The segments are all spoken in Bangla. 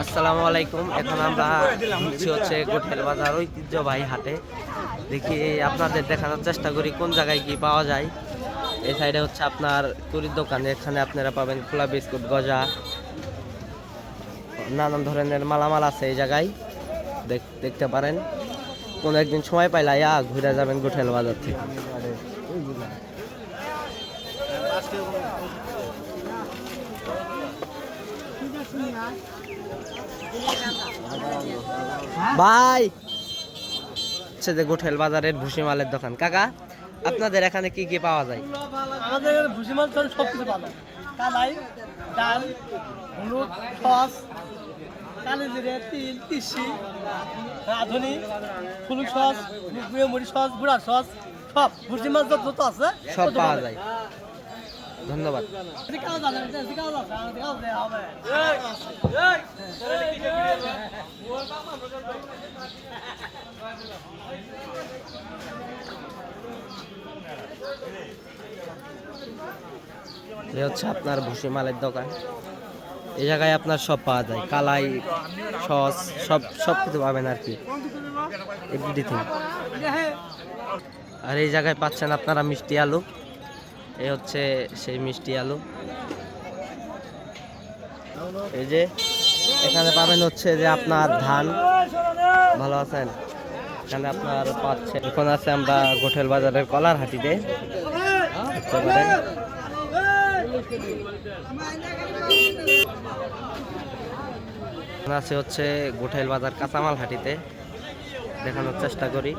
আসসালামু আলাইকুম। এখন আমরা ঘুরছি হচ্ছে গোঠেল বাজার ঐতিহ্যবাহী হাটে। দেখি আপনাদের দেখানোর চেষ্টা করি কোন জায়গায় কি পাওয়া যায়। এই সাইডে হচ্ছে আপনার কুরির দোকান, এখানে আপনারা পাবেন খোলা বিস্কুট, গজা, নানান ধরনের মালামাল আছে এই জায়গায়। দেখ- দেখতে পারেন। কোনো একদিন সময় পাইলে ইয়া ঘুরে যাবেন গোঠেল বাজার থেকে। ভাই হচ্ছে যে গোঠেল বাজারের ভুসি মালের দোকান কাকা আপনাদের এখানে কি কি পাওয়া যায় আমাদের ভুসিমাল চল সব কিছু পাবো কালাই ডাল হলুদ সস কালি জিরে তিল তিসি রাঁধুনি ফুলুক সস গুঁড়ো মুড়ি সস গুড়ার সস সব ভুসিমাল যত যত আছে সব পাওয়া যায় ধন্যবাদ এ হচ্ছে আপনার ভুসি মালের দোকান। এই জায়গায় আপনার সব পাওয়া যায়। কালাই, সস, সব সব কিছু পাবেন আর কি। আর এই জায়গায় পাচ্ছেন আপনারা মিষ্টি আলু। এই হচ্ছে সেই মিষ্টি আলু। এই যে, এখানে পাবেন হচ্ছে যে আপনার ধান। ভালো আছেন? এখানে আপনার পাচ্ছেন। এখন আছে আমরা গোঠেল বাজারের কলার হাটিতে। আছে হচ্ছে গোঠাইল বাজার কাঁচামাল হাটিতে। দেখানোর চেষ্টা করি।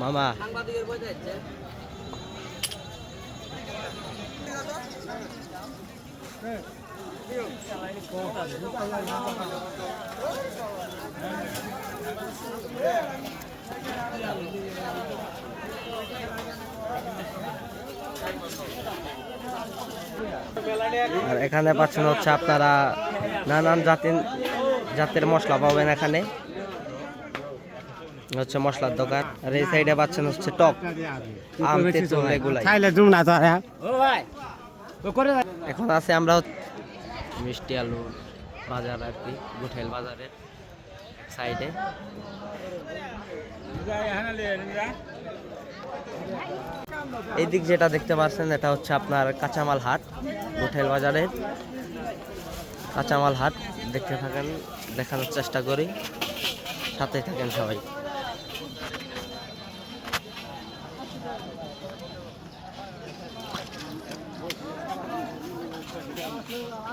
মামা আর এখানে পাচ্ছেন হচ্ছে আপনারা নানান জাতির জাতের মশলা পাবেন এখানে। হচ্ছে মশলার দোকান। আর এই সাইডে পাচ্ছেন হচ্ছে টক। আম তেঁতুল এগুলাই। খাইলে তুমি না তো আর এখন আছে আমরা মিষ্টি আলু বাজার আর কি, গুঠেল বাজারের সাইডে এই দিক যেটা দেখতে পাচ্ছেন, এটা হচ্ছে আপনার কাঁচামাল হাট, গুঠেল বাজারের কাঁচামাল হাট। দেখতে থাকেন, দেখানোর চেষ্টা করি। সাথে থাকেন সবাই।